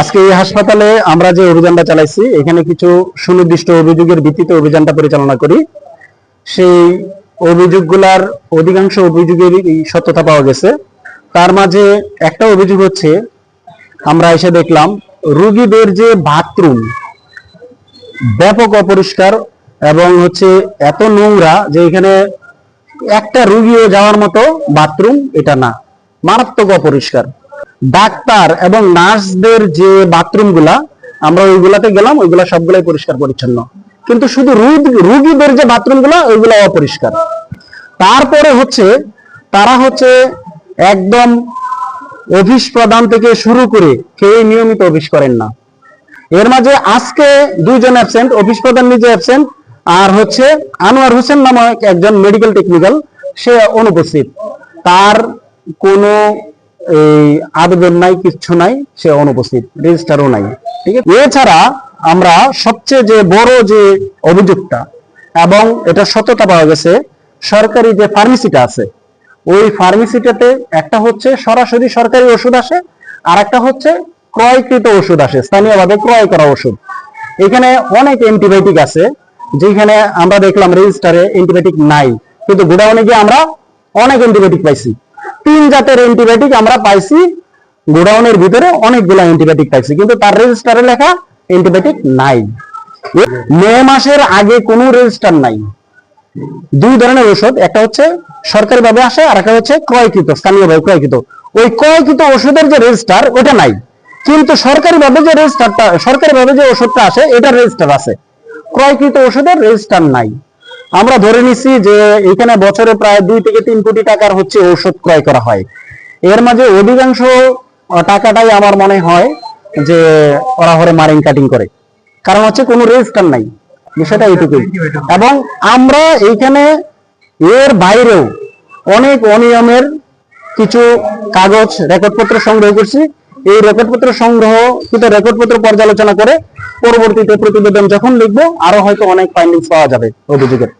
আজকে এই হাসপাতালে আমরা যে অভিযানটা চালাইছি, এখানে কিছু সুনির্দিষ্ট অভিযোগের ভিত্তিতে অভিযানটা পরিচালনা করি। সেই অভিযোগগুলার অধিকাংশ অভিযোগের সত্যতা পাওয়া গেছে। তার মাঝে একটা অভিযোগ হচ্ছে, আমরা এসে দেখলাম, রুগীদের যে বাথরুম, ব্যাপক অপরিষ্কার এবং হচ্ছে এত নোংরা যে এখানে একটা রুগীও যাওয়ার মতো বাথরুম এটা না। মারাত্মক অপরিষ্কার। ডাক্তার এবং নার্সদের যে বাথরুমগুলা, আমরা ওইগুলাতে গেলাম, ওইগুলা সবগুলাই পরিষ্কার পরিচ্ছন্ন। কিন্তু শুধু রুগীদের যে বাথরুমগুলা, ওইগুলা অপরিষ্কার। তারপরে হচ্ছে, তারা হচ্ছে একদম অফিস প্রদান থেকে শুরু করে কেউ নিয়মিত অফিস করেন না। এর মাঝে আজকে দুইজন অ্যাবসেন্ট অফিস প্রধান নিজে অ্যাবসেন্ট আর হচ্ছে আনোয়ার হোসেন নামক একজন মেডিকেল টেকনিক্যাল সে অনুপস্থিত। তার কোনো এই আবেদন নাই, কিচ্ছু নাই, সে অনুপস্থিত রেজিস্টারও নাই, ঠিক আছে? এছাড়া আমরা সবচেয়ে যে বড় যে অভিযোগটা, এবং এটা সততা পাওয়া গেছে, সরকারি যে ফার্মেসিটা আছে, ওই ফার্মেসিটাতে একটা হচ্ছে সরাসরি সরকারি ওষুধ আসে, আর একটা হচ্ছে ক্রয়কৃত ওষুধ আসে, স্থানীয়ভাবে ক্রয় করা ওষুধ। এখানে অনেক অ্যান্টিবায়োটিক আছে, যেখানে আমরা দেখলাম রেজিস্টারে অ্যান্টিবায়োটিক নাই, কিন্তু গোডাউনে গিয়ে আমরা অনেক অ্যান্টিবায়োটিক পাইছি। তিন জাতের অ্যান্টিবায়োটিক আমরা পাইছি। গোডাউনের ভিতরে অনেকগুলো অ্যান্টিবায়োটিক পাইছি, কিন্তু তার রেজিস্টারে লেখা অ্যান্টিবায়োটিক নাই। মে মাসের আগে কোনো রেজিস্টার নাই। দুই ধরনের ওষুধ একটা হচ্ছে সরকারি ভাবে আসে আর একটা হচ্ছে ক্রয়কৃত, স্থানীয়ভাবে ক্রয়কৃত। ওই ক্রয়কৃত ওষুধের যে রেজিস্টার ওটা নাই। কিন্তু সরকারি ভাবে যে রেজিস্টারটা সরকারি ভাবে যে ওষুধটা আসে এটার রেজিস্টার আছে। ক্রয়কৃত ওষুধের রেজিস্টার নাই। আমরা ধরে নিচ্ছি যে এখানে বছরে প্রায় দুই থেকে তিন কোটি টাকার হচ্ছে ঔষধ ক্রয় করা হয়। এর মাঝে অধিকাংশ টাকাটাই আমার মনে হয় যে ওরা হরে মারিং কাটিং করে। কারণ হচ্ছে কোনো রেজিস্টার নাই। বিষয়টা এইটুকুই। এবং আমরা এইখানে এর বাইরেও অনেক অনিয়মের কিছু কাগজ রেকর্ডপত্র সংগ্রহ করছি। এই রেকর্ডপত্র সংগ্রহ কিন্তু রেকর্ডপত্র পর্যালোচনা করে পরবর্তীতে প্রতিবেদন যখন লিখব, আরও হয়তো অনেক ফাইন্ডিংস পাওয়া যাবে। অভিযোগের।